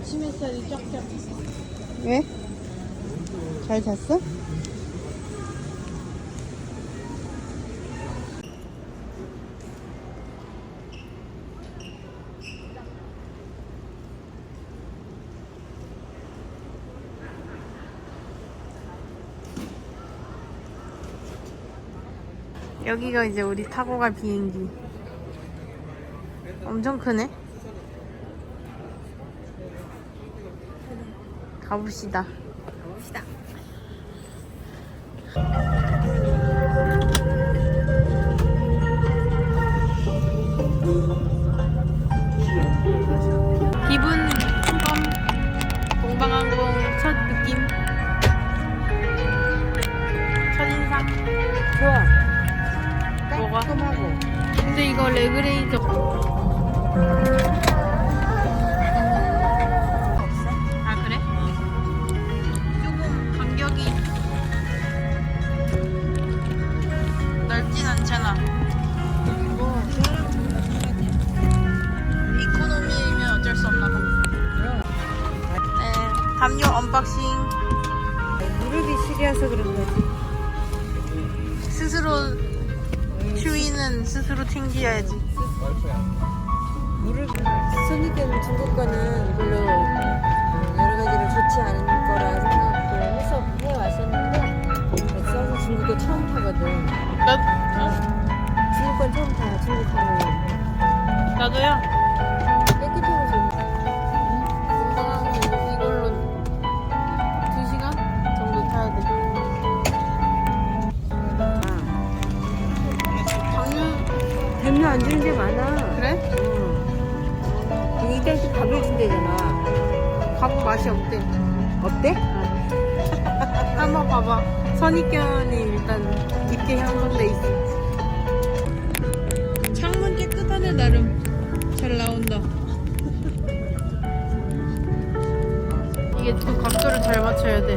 아침 햇살이 쫙쫙. 왜? 잘 잤어? 여기가 이제 우리 타고 갈 비행기. 엄청 크네. 가봅시다. 봅시다. 챙겨야지 무릎, 선입견 중국 거는 별로 여러 가지로 좋지 않은 거라 생각을 해서 해 왔었는데, 엑스하우스 중국 거 처음 타거든. 나, 중국 건 처음 타, 중국 하고. 나도요 안 주는 데 많아. 그래? 응. 이따 또 밥을 준대잖아. 밥 맛이 없대 어때? 한번 봐봐 선입견이 일단 있게 형성돼 있어 창문 깨끗하네 나름 잘 나온다 이게 또 각도를 잘 맞춰야 돼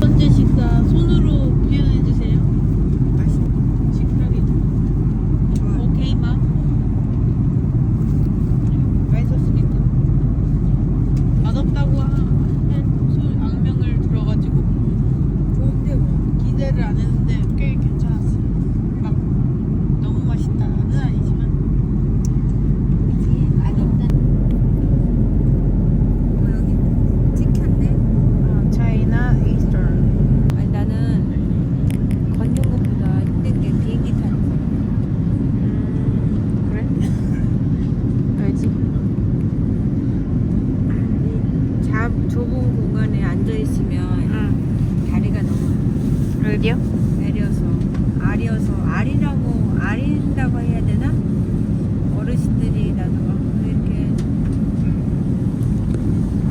번째 식사 손으로 표현해 주세요 식사기 오케이 마 맛있었습니까? 맛없다고 한 소- 악명을 들어가지고 좋은데 뭐. 기대를 안 했는데 꽤 괜찮았어요. 막 너무 맛있다는 아니지만 그치? 아니 일단 어 여기 찍혔네. 어, 차이나 이스턴 아니 나는 걷는 것보다 힘든 게 비행기 타는 거. 음, 그래? 알지? 이 잡, 좁은 공간에 앉아 있으면 응. 다리가 너무 어디요? 내려서 아려서 아리라고 아린다고 해야 되나? 어르신들이 나도 막 이렇게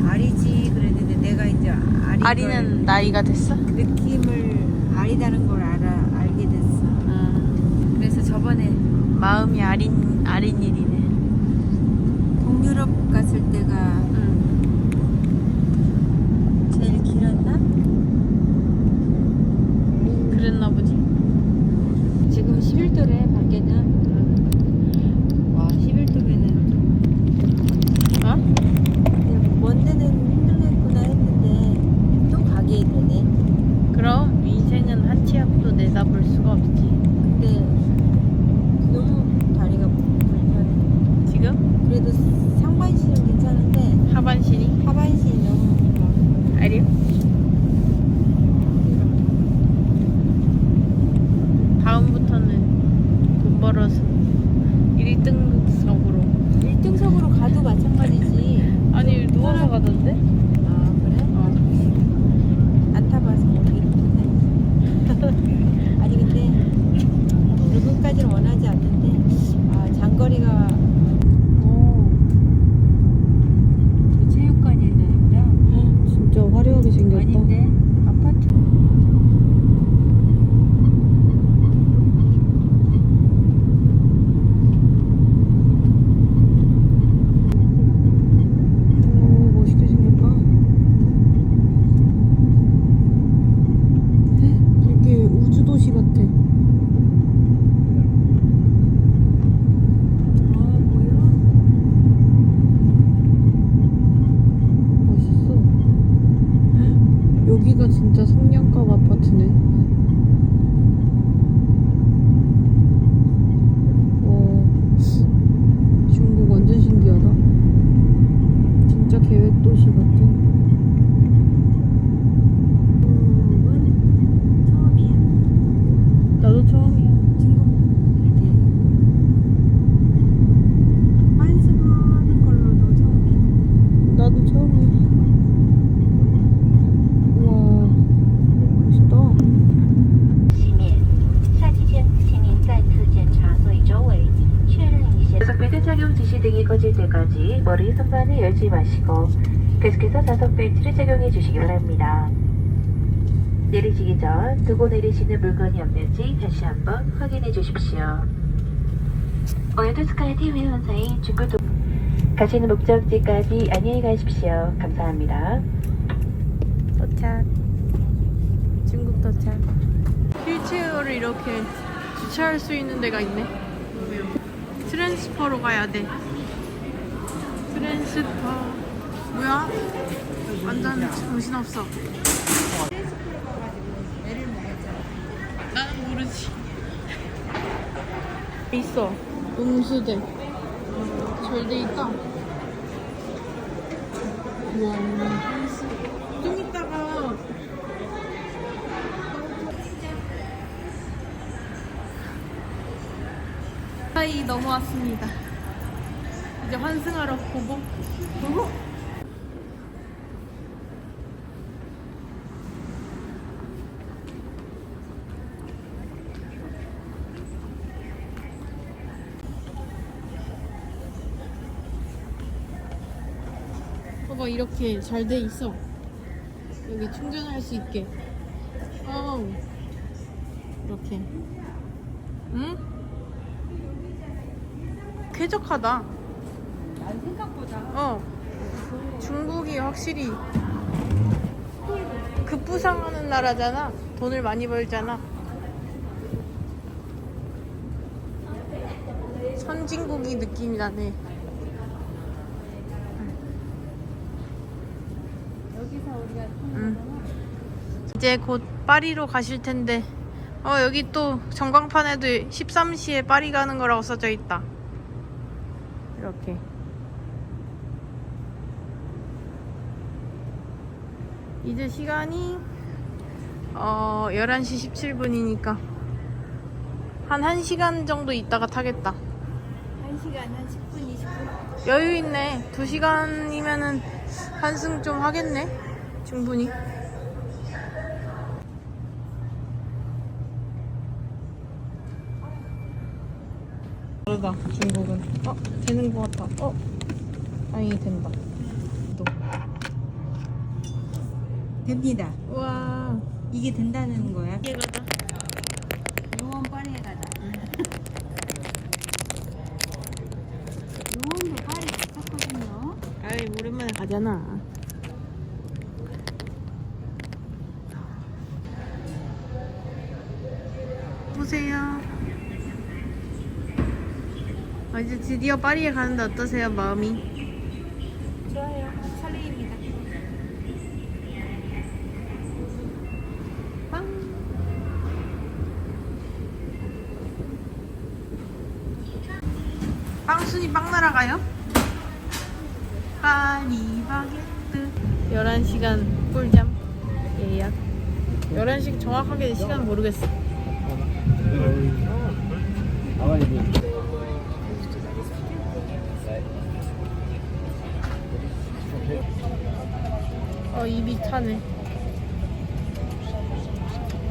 아리지 그랬는데 내가 이제 아리는 걸 나이가 됐어? 느낌을 아리다는 걸 알아 알게 됐어. 응. 그래서 저번에 마음이 아린 아린 일이네. 동유럽 갔을 때가 응. 제일 길었나? 그랬나 보지. 지금 11도래 밖에는 와 11도면은 어? 그냥 먼 데는 힘들겠구나 했는데 또 가게 되네 그럼 인생은 한 치 앞도 내다볼 수가 없지. 근데 너무 다리가 불편해 지금 그래도 상반신은 괜찮은데 하반신이 하반신이 너무 막 아리요? 다음부터는 돈 벌어서 1등석으로 1등석으로 가도 마찬가지지 아니 누워서 가던데? 아 그래? 어. 안 타봐서 모르겠는데 아니 근데 여기까지는 원하지 않는데 아 장거리가 오 등이 꺼질 머리 선반을 열지 마시고 계속해서 좌석 벨트를 착용해 주시기 바랍니다. 내리시기 전 두고 내리시는 물건이 없는지 다시 한번 확인해 주십시오. 오늘도 스카이 TV 원사인 중구도 가시는 목적지까지 안녕히 가십시오. 감사합니다. 도착. 중국 도착. 휠체어를 이렇게 주차할 수 있는 데가 있네. 트랜스퍼로 가야 돼. 트랜스퍼. 뭐야? 완전 정신없어. 나는 모르지. 있어. 음수대. 잘돼 있다. 우와. 좀 이따가 사이 넘어왔습니다. 이제 환승하러 보고. 보고. 봐봐 이렇게 잘 돼 있어. 여기 충전할 수 있게. 어우. 이렇게. 응? 쾌적하다. 어. 중국이 확실히 급부상하는 나라잖아. 돈을 많이 벌잖아. 선진국이 느낌이 나네. 여기서 우리가 응. 이제 곧 파리로 가실 텐데 어 여기 또 전광판에도 13시에 파리 가는 거라고 써져 있다 이렇게 이제 시간이 어 11시 17분이니까 한 1시간 정도 있다가 타겠다. 1시간 한 10분 20분? 여유 있네. 2시간이면은 한승 좀 하겠네 충분히. 다르다 중국은. 어 되는 것 같아. 어 다행히 된다 또. 됩니다. 우와. 이게 된다는 거야? 이게 가다 요원 파리에 가자. 요원도 파리 갔었거든요. 아이 오랜만에 가잖아. 보세요. 어, 이제 드디어 파리에 가는데 어떠세요 마음이? 빵순이 빵 날아가요? 파리 바게트. 11시간 꿀잠. 예약. 11시 정확하게 시간 모르겠어. 어 입이 타네.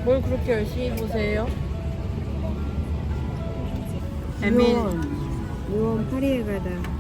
뭘 그렇게 열심히 보세요? 에밀 요원 파리에 가다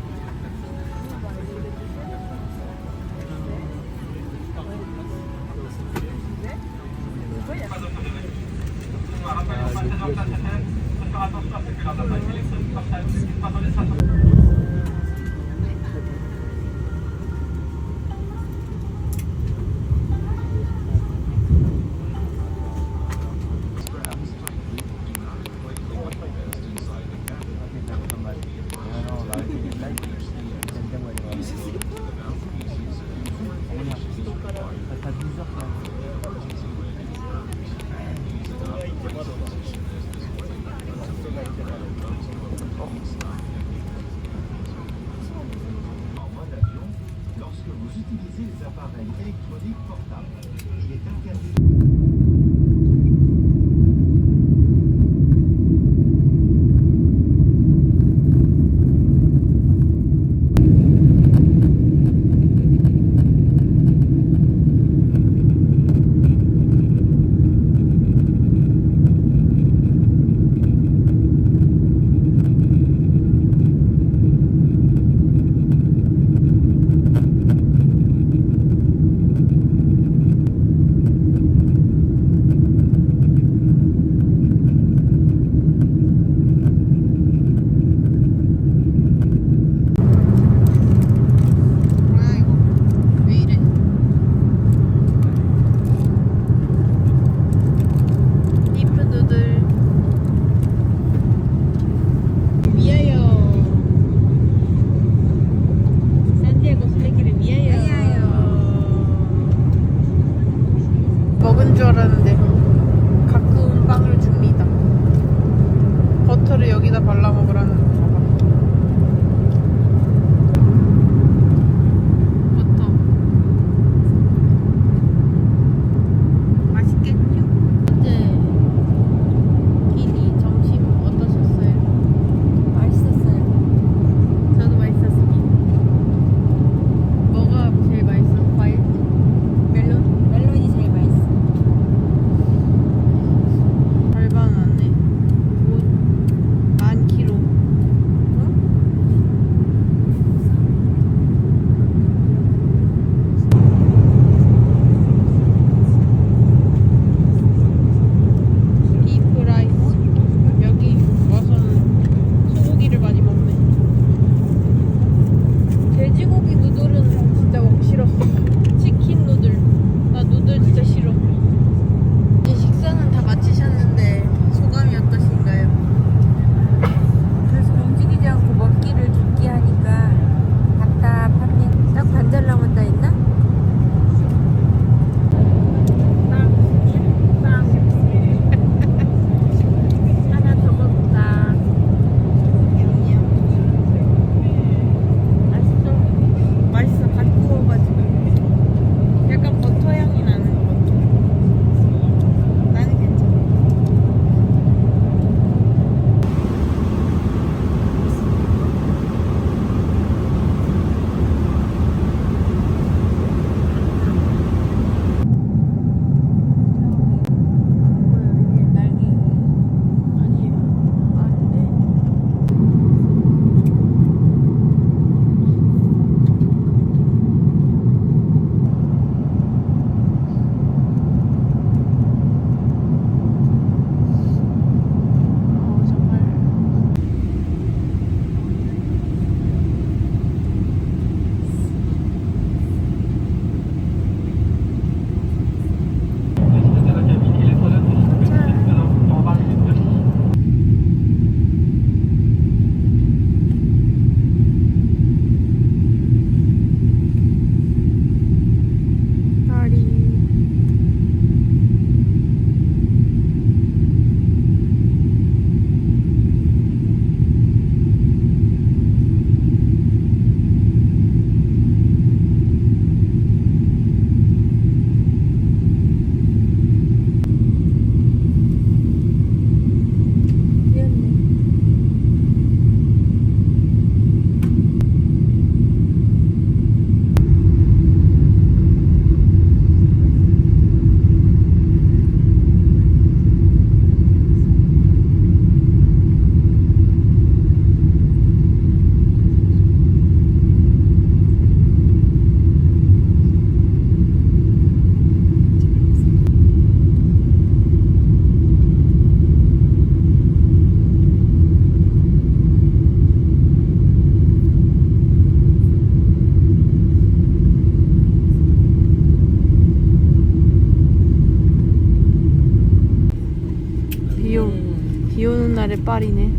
오는 날에 파리네.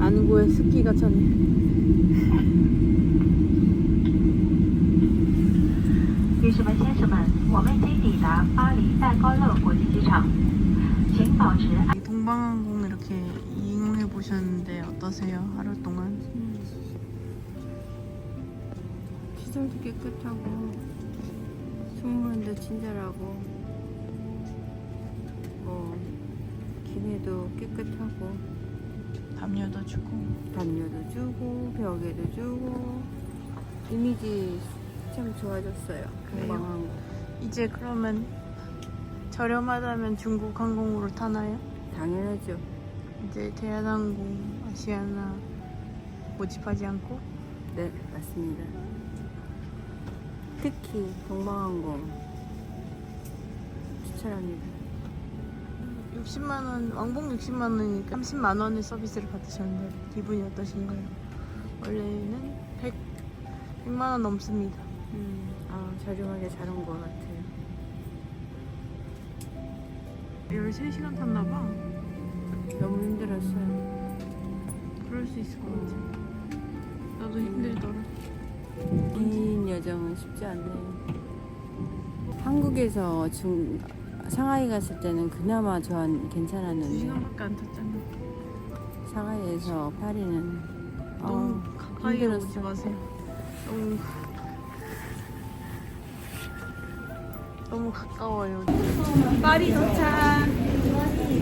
안구에 습기가 차네. 女士们、先生们，我们已经抵达巴黎戴高乐国际机场，请保持安。 동방항공 이렇게 이용해 보셨는데 어떠세요? 하루 동안? 시설도 깨끗하고 승무원도 친절하고 뭐 기내도 깨끗하고 담요도 주고 담요도 주고 벽에도 주고 이미지 참 좋아졌어요. 거. 이제 그러면 저렴하다면 중국 항공으로 타나요? 당연하죠. 이제 대한항공, 아시아나 모집하지 않고 네, 맞습니다. 특히 동방항공 추천합니다. 60만 원, 왕복 60만 원이니까 30만 원의 서비스를 받으셨는데 기분이 어떠신가요? 원래는 100, 100만 원 넘습니다. 음, 아, 저렴하게 잘 온 것 같아요. 13시간 탔나 봐. 너무 힘들었어요. 그럴 수 있을 것 같아. 나도 힘들더라. 긴 여정은 쉽지 않네요. 한국에서 중 상하이 갔을 때는 그나마 저한 괜찮았는데 2시간밖에 안 탔잖아. 상하이에서 파리는 너무 어, 가까이 힘들었어. 오지 마세요. 너무 너무 가까워요. 파리 도착.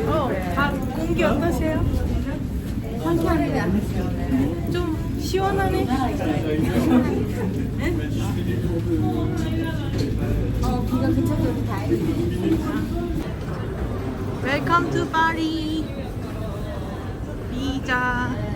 어, 다 공기 어떠세요? 좀 시원하네. 응? 어, 비가 그쳐서 다행이네. 비자.